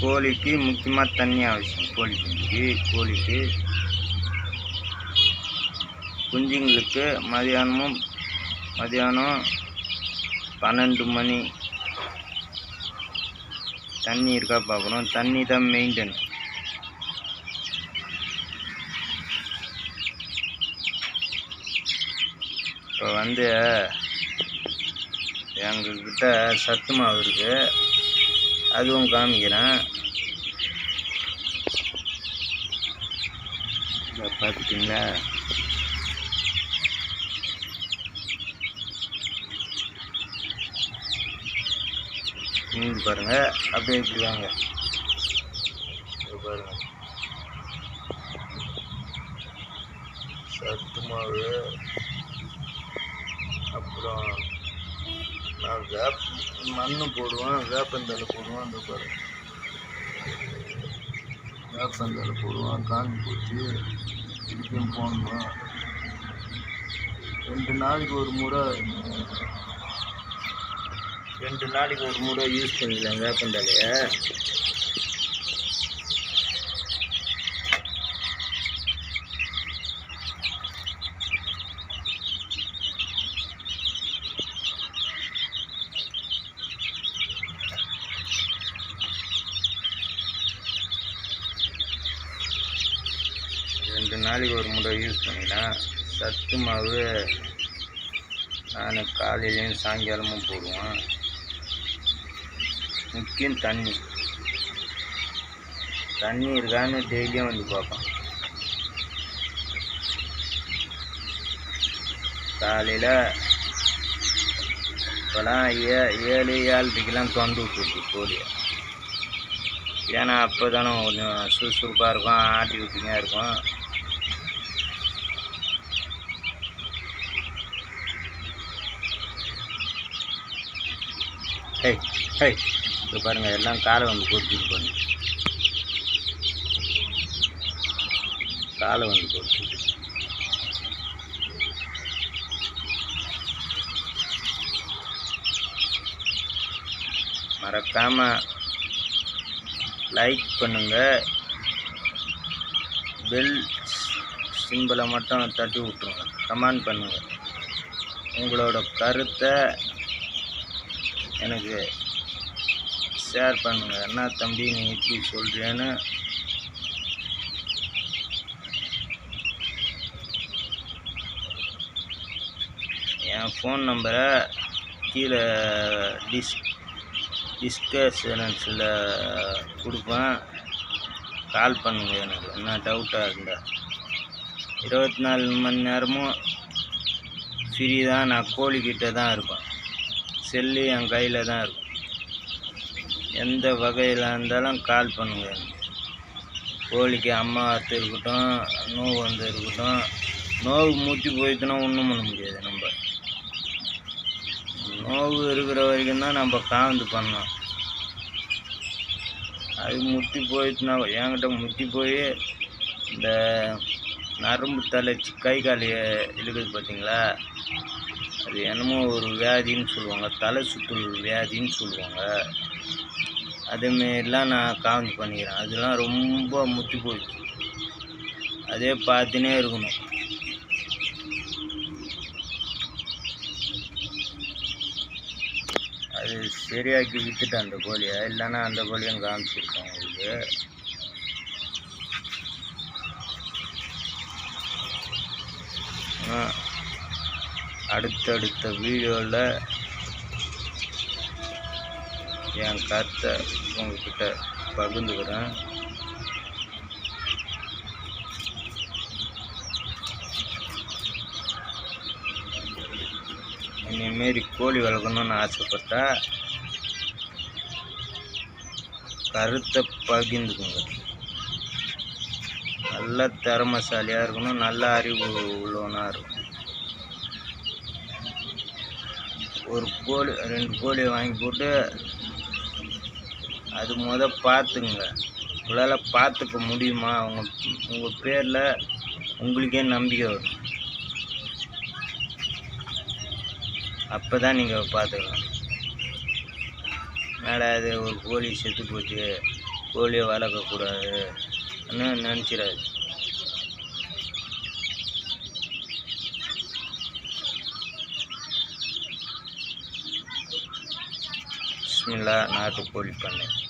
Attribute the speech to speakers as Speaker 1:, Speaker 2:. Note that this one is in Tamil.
Speaker 1: கோழிக்கு முக்கியமாக தண்ணி அவசியம். கோழி குஞ்சுக்கு கோழிக்கு குஞ்சுங்களுக்கு மதியானமும் மதியானம் பன்னெண்டு மணி தண்ணி இருக்கா பார்க்கணும். தண்ணி தான் மெயின்டைன். இப்போ வந்து எங்கக்கிட்ட சத்து மாவு இருக்குது அதுவும் காமிக்கிறேன். பார்த்துட்டிங்களா? மீன் பாருங்கள் அப்படியே இப்படி வாங்க. பாருங்கள் சத்து மாவு அப்புறம் நான் வேப் மண் போடுவேன் வேப்பந்தழை போடுவேன் அந்த பாரு. வேப்பந்தழை போடுவேன் காஞ்சி போச்சு திருப்பியும் போடணும். ரெண்டு நாளைக்கு ஒரு முறை. ரெண்டு நாளைக்கு ஒரு முறை யூஸ் பண்ணிக்கலாம் வேப்பந்தழையை ரெண்டு நாளைக்கு ஒரு முறை யூஸ் பண்ணிக்கலாம் சத்து மாவு நான் காலையிலையும் சாயங்காலமும் போடுவேன். முக்கியம் தண்ணி. தண்ணி இருக்கான்னு டெய்லியும் வந்து பார்ப்பேன். காலையில் இப்போலாம் ஏ ஏழு ஏழரைக்கெல்லாம் திறந்து விட்டுருக்கு கோழியை ஏன்னா அப்போ தானே கொஞ்சம் சுறுசுறுப்பாக இருக்கும் ஆட்டி விட்டிங்க இருக்கும். ஹே ஹே இப்போ பாருங்கள் எல்லாம் காலை வந்து கொடுத்துட்டு பாருங்க காலை வந்து கொடுத்துட்டு மறக்காமல் லைக் பண்ணுங்கள் பெல் சிம்பிளை மட்டும் தட்டி விட்ருங்க கமெண்ட் பண்ணுங்கள் உங்களோட கருத்தை எனக்கு ஷேர் பண்ணுங்கள் என்ன தம்பி நீ இப்படி சொல்கிறேன்னு என் ஃபோன் நம்பரை கீழே டிஸ் டிஸ்கஷன்ஸில் கொடுப்பேன். கால் பண்ணுங்கள் எனக்கு. என்ன டவுட்டாக இருந்தால் இருபத்தி நாலு மணி நேரமும் ஃப்ரீ தான். நான் கோழிக்கிட்ட தான் இருப்பேன். செல்லு என் கையில் தான் இருக்கும். எந்த வகையில் இருந்தாலும் கால் பண்ணுங்கள் கோழிக்கு அம்மா அத்து இருக்கட்டும் நோவு வந்து இருக்கட்டும் நோவு மூச்சு போயிடுச்சுன்னா ஒன்றும் பண்ண முடியாது நம்ம. நோவு இருக்கிற வரைக்கும் தான் நம்ம காந்து பண்ணோம் அது முட்டி போயிடுச்சுன்னா என்கிட்ட முட்டி போய் இந்த நரம்பு தலைச்சி கை கால் இழுக்குது பார்த்தீங்களா அது என்னமோ ஒரு வியாதின்னு சொல்லுவாங்க. தலை சுற்றுல் வியாதின்னு சொல்லுவாங்க. அதேமாரிலாம் நான் காவந்து பண்ணிக்கிறேன். அதெல்லாம் ரொம்ப முத்தி போச்சு. அதே பார்த்துனே இருக்கணும். அது சரியாக்கி விற்றுட்டேன் அந்த கோழியை. இல்லைன்னா அந்த கோழியும் காமிச்சிருக்கேன் உங்களுக்கு ஆ, அடுத்தடுத்த வீடியோவில் என் கருத்தை உங்ககிட்ட பகிர்ந்துக்கிறேன். இனிமாரி கோழி வளர்க்கணும்னு ஆசைப்பட்டா கருத்தை பகிர்ந்துக்குங்க. நல்ல திறமசாலியாக இருக்கணும் நல்ல அறிவு உள்ளவனாக இருக்கணும். ஒரு கோழி ரெண்டு கோழியை வாங்கி போட்டு அது முத பார்த்துங்க உங்களால் பார்த்துக்க முடியுமா? உங்கள் உங்கள் பேரில் உங்களுக்கே நம்பிக்கை வரும். அப்போ தான் நீங்கள் பார்த்துக்கலாம். மேலே அது ஒரு கோழி செத்து போச்சு கோழியை வளர்க்கக்கூடாதுன்னு நினச்சிடாது bismillah na tukul kami.